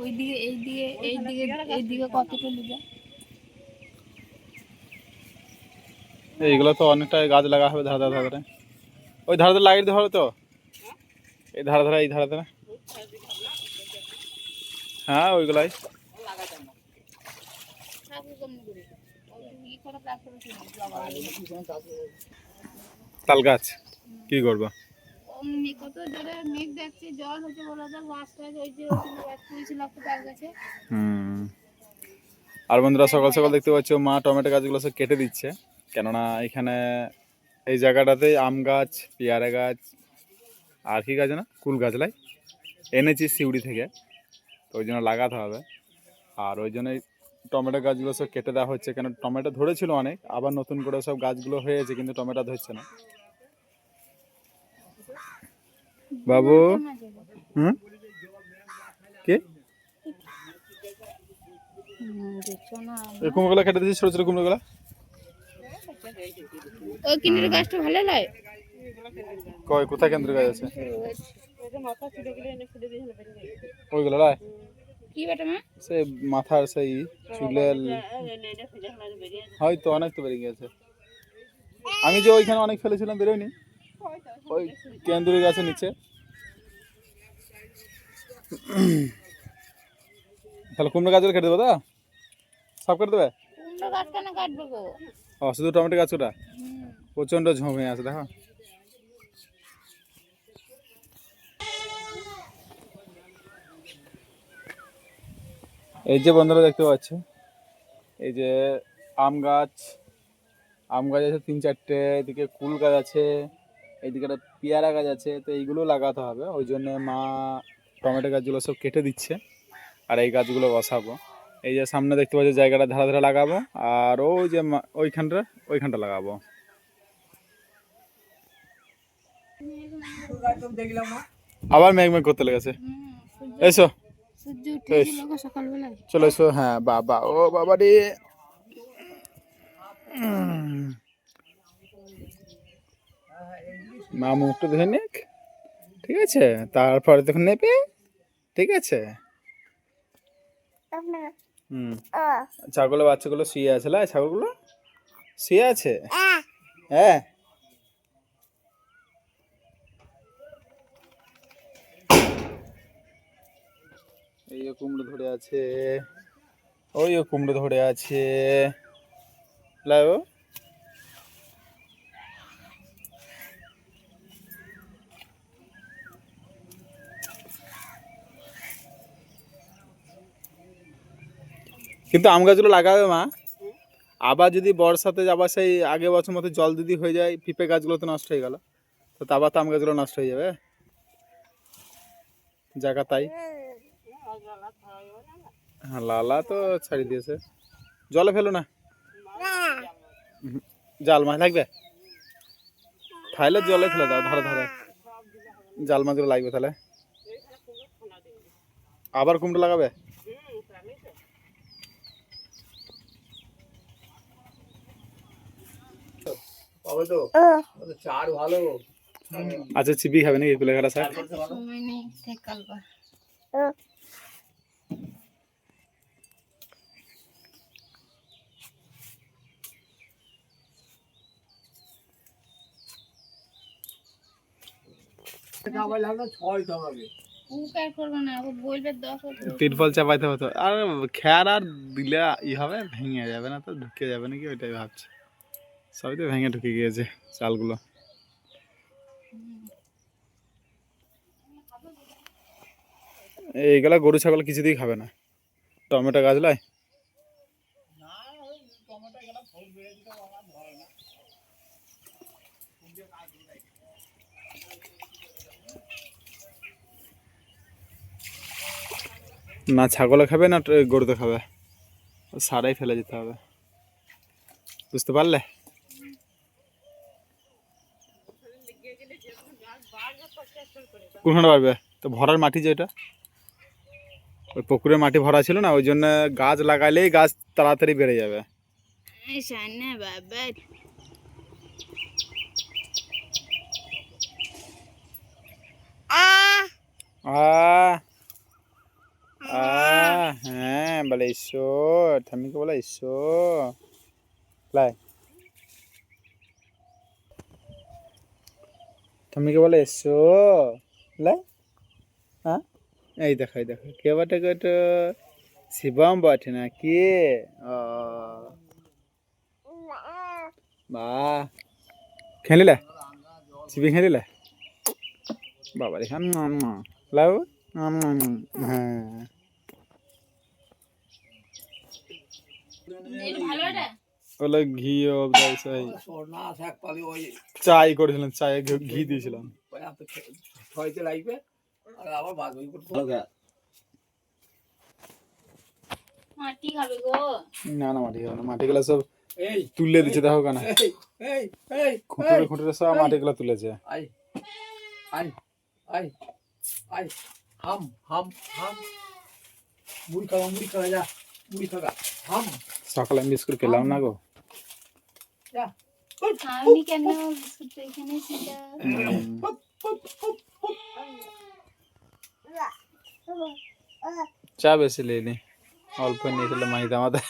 ওইদিকে এইদিকে এইদিকে এইদিকে কতটা নেবে এইগুলো তো অনেকটা গাছ লাগা হবে ধারে ধারে ধারে। ওই ধারে ধারে লাগিয়ে হবে তো? এই ধারে ধারে, এই ধারে ধারে। হ্যাঁ ওইগুলাই। ওই? তাল গাছ, কি করব? আর বন্ধুরা, সকাল সকাল দেখতে পাচ্ছ, মা টমেটো গাছগুলো সব কেটে দিচ্ছে। কেননা এখানে এই জায়গাটাতে আম গাছ, পেয়ারা গাছ, আর কি গাছ না কুল গাছ, লাই? এনেছি সিউড়ি থেকে। তো ওই জন্য লাগাতে হবে। আর ওই জন্যই টমেটো গাছগুলো সব কেটে দেওয়া হচ্ছে। কেন, টমেটো ধরেছিল অনেক, আবার নতুন করে সব গাছগুলো হয়েছে, কিন্তু টমেটো ধরছে না। বাবু? হুম? কি? কুমড়োগুলো কেটে দিয়েছি ছোটো ছোটো কুমড়োগুলো? ওই কিনের গাছটা ভালো লাগে কয় কোথায় কেন্দ্র গাছ আছে? ওইগুলো লাই কি বেটা মা? সেই মাথার সেই চুলের হয়তো অনেক তো বেরিয়ে গেছে। আমি যে ওইখানে অনেক ফেলেছিলাম বেরোয়নি? ওই কেন্দ্রীয় গাছের নিচে। তাহলে কুমড়ো গাছগুলো কেটে দেবো তো? সব কেটে দেবে? ও শুধু টমেটো গাছ ওটা। প্রচণ্ড ঝোঁ হয়ে আছে দেখো। এই যে বন্ধুরা দেখতে পাচ্ছ এই যে আম গাছ আম গাছ আছে তিন চারটে এদিকে কুল গাছ আছে এইদিকে একটা পেয়ারা গাছ আছে তো এইগুলো লাগাতে হবে ওই জন্য মা টমেটো গাছগুলো সব কেটে দিচ্ছে, আর এই গাছগুলো বসাবো। এই যে সামনে দেখতে পাচ্ছি জায়গাটা ধারা ধারে লাগাবো, আর ওই যে ওইখানটা ওইখানটা লাগাবো। আবার মেঘ মেঘ করতে লেগেছে। এসো। চলো এসো হ্যাঁ বাবা, ও বাবা রে। মা মুখটা ধুয়ে নিক। ঠিক আছে, তারপরে তখন নেবে ঠিক আছে? হুম। ছাগল বাচ্চাগুলো শুয়ে আছে লাই ছাগলগুলো? শুয়ে আছে? হ্যাঁ। এই ও কুমড়ো ধরে আছে ওই কুমড়ো ধরে আছে। লাও কিন্তু আম গাছগুলো লাগাবে মা। আবার যদি বর্ষাতে আবার সেই আগে বছর মতো জল যদি হয়ে যায়, পিঁপে গাছগুলো তো নষ্ট হয়ে গেল। তো আবার তো আম গাছগুলো নষ্ট হয়ে যাবে। জায়গা তাই। হ্যাঁ লালা তো ছাড়ি দিয়েছে। জলে ফেলো না। জাল মাছ লাগবে? খাইলে জলে ফেলে দাও, ধরে ধরে। জাল মাছগুলো লাগবে তাহলে। আবার কুমড়ো লাগাবে? আচ্ছা চিবি খাবে নাকি কুলেখাড়া শাক সময় নেই ঠিক কালকে উপকার করবে না ও বলবে দশ বছর তিরপল চাপাইতে হতো আর খেয়ার আর দিলে ই হবে ভেঙে যাবে না তো ঢুকে যাবে নাকি? ওইটাই ভাবছি। সবই তো ভেঙে ঢুকে গিয়েছে চালগুলো। এইগুলা গরু, ছাগল কিছুতেই খাবে না। টমেটো গাছ লাই না ছাগলে খাবে, না গরুতে খাবে। সারাই ফেলে যেতে হবে। বুঝতে পারলে? কোনখানে পারবে তো ভরার মাটি যেটা ওই পুকুরের মাটি ভরা ছিল না ওই জন্য গাছ লাগাইলেই গাছ তাড়াতাড়ি বেড়ে যাবে। সান্না বলে এসো ঠাম্মিকে বলে এসো লাই। বলে এসো লাই? হ্যাঁ? এই দেখো এই দেখো কে বটে গোটো শিবম বটে না কি? ও। বা খেলিলে? চিবি খেলিলে? বাবা রে হ্যাঁ লাউ হ্যাঁ। ওগুলো ঘি ও সেই সোনা শাক পালি ওই চাই করেছিলাম চায়ে ঘি- ঘি দিয়েছিলাম ওই এত খে- ছয়তে লাগবে আর আবার বাদ বাকি করতে মাটি খাবে গো না না মাটি খাবে না মাটিগুলো সব এই তুলে দিচ্ছে দেখো কেন এই এই এই খুঁটুরে খুঁটুরে সব মাটিগুলো তুলেছে আই আই আই আই হাম হাম হাম মুড়ি খাওয়া মুড়ি খাওয়া যা মুড়ি খাওয়া হাম সকালে আমি বিস্কুট খেলাম না গো যা খাওনি কেন বিস্কুট এখানে সেটা হুম। চা বেশি লেনি অল্প নিয়ে খেলে মাইদা মাথা